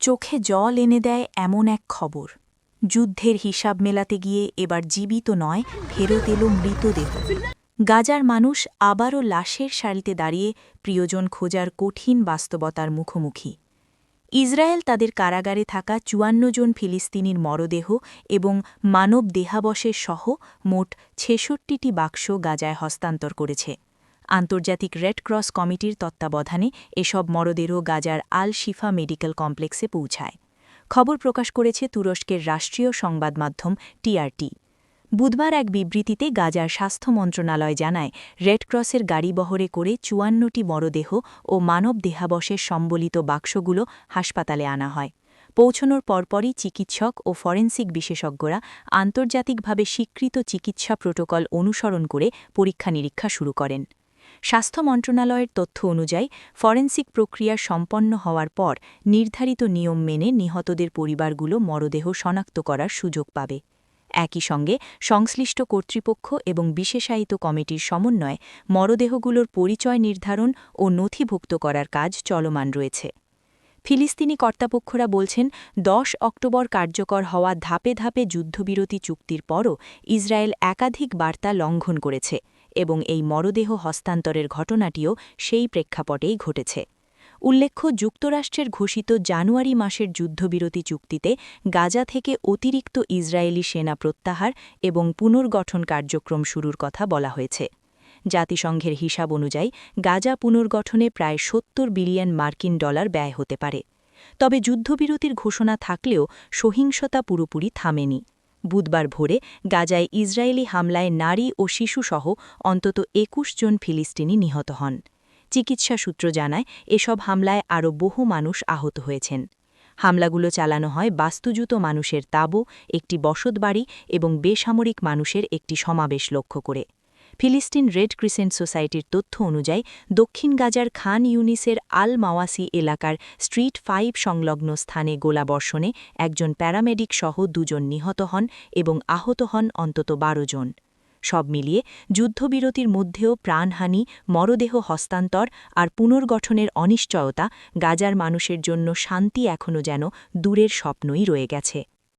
চোখে জল এনে দেয় এমন এক খবর। যুদ্ধের হিসাব মেলাতে গিয়ে এবার জীবিত নয়, ফেরত এলো মৃতদেহ। গাজার মানুষ আবারও লাশের সারিতে দাঁড়িয়ে প্রিয়জন খোঁজার কঠিন বাস্তবতার মুখোমুখি। ইসরায়েল তাদের কারাগারে থাকা চুয়ান্ন জন ফিলিস্তিনির মরদেহ এবং মানব দেহাবশের সহ মোট ছেষট্টিটি বাক্স গাজায় হস্তান্তর করেছে। আন্তর্জাতিক রেড ক্রস কমিটির তত্ত্বাবধানে এসব মরদেহ গাজার আল শিফা মেডিকেল কমপ্লেক্সে পৌঁছায়। খবর প্রকাশ করেছে তুরস্কের রাষ্ট্রীয় সংবাদ মাধ্যম টিআরটি বুধবার এক বিবৃতিতে গাজার স্বাস্থ্য মন্ত্রণালয় জানায়, রেড ক্রসের গাড়ি বহরে করে চুয়ান্নটি মরদেহ ও মানব দেহাবশের সম্বলিত বাক্সগুলো হাসপাতালে আনা হয়। পৌঁছনোর পরপরই চিকিৎসক ও ফরেন্সিক বিশেষজ্ঞরা আন্তর্জাতিকভাবে স্বীকৃত চিকিৎসা প্রোটোকল অনুসরণ করে পরীক্ষা নিরীক্ষা শুরু করেন। স্বাস্থ্য মন্ত্রণালয়ের তথ্য অনুযায়ী ফরেন্সিক প্রক্রিয়া সম্পন্ন হওয়ার পর নির্ধারিত নিয়ম মেনে নিহতদের পরিবারগুলো মরদেহ শনাক্ত করার সুযোগ পাবে। একই সঙ্গে সংশ্লিষ্ট কর্তৃপক্ষ এবং বিশেষায়িত কমিটির সমন্বয়ে মরদেহগুলোর পরিচয় নির্ধারণ ও নথিভুক্ত করার কাজ চলমান রয়েছে। ফিলিস্তিনি কর্তাপক্ষরা বলছেন, দশ অক্টোবর কার্যকর হওয়া ধাপে ধাপে যুদ্ধবিরতি চুক্তির পরও ইসরায়েল একাধিক বার্তা লঙ্ঘন করেছে। এবং এই মরদেহ হস্তান্তরের ঘটনাটিও সেই প্রেক্ষাপটেই ঘটেছে। উল্লেখ্য, যুক্তরাষ্ট্রের ঘোষিত জানুয়ারি মাসের যুদ্ধবিরতি চুক্তিতে গাজা থেকে অতিরিক্ত ইসরায়েলি সেনা প্রত্যাহার এবং পুনর্গঠন কার্যক্রম শুরুর কথা বলা হয়েছে। জাতিসংঘের হিসাব অনুযায়ী, গাজা পুনর্গঠনে প্রায় সত্তর বিলিয়ন মার্কিন ডলার ব্যয় হতে পারে। তবে যুদ্ধবিরতির ঘোষণা থাকলেও সহিংসতা পুরোপুরি থামেনি। বুধবার ভোরে গাজায় ইসরায়েলি হামলায় নারী ও শিশুসহ অন্তত একুশ জন ফিলিস্তিনি নিহত হন। চিকিৎসা সূত্র জানায়, এসব হামলায় আরও বহু মানুষ আহত হয়েছেন। হামলাগুলো চালানো হয় বাস্তুজুত মানুষের তাবু, একটি বসতবাড়ি এবং বেসামরিক মানুষের একটি সমাবেশ লক্ষ্য করে। ফিলিস্তিন রেড ক্রিসেন্ট সোসাইটির তথ্য অনুযায়ী, দক্ষিণ গাজার খান ইউনিসের আল মাওয়াসি এলাকার স্ট্রিট ফাইভ সংলগ্ন স্থানে গোলাবর্ষণে একজন প্যারামেডিক সহ দুজন নিহত হন এবং আহত হন অন্তত বারো জন। সব মিলিয়ে যুদ্ধবিরতির মধ্যেও প্রাণহানি, মরদেহ হস্তান্তর আর পুনর্গঠনের অনিশ্চয়তা গাজার মানুষের জন্য শান্তি এখনও যেন দূরের স্বপ্নই রয়ে গেছে।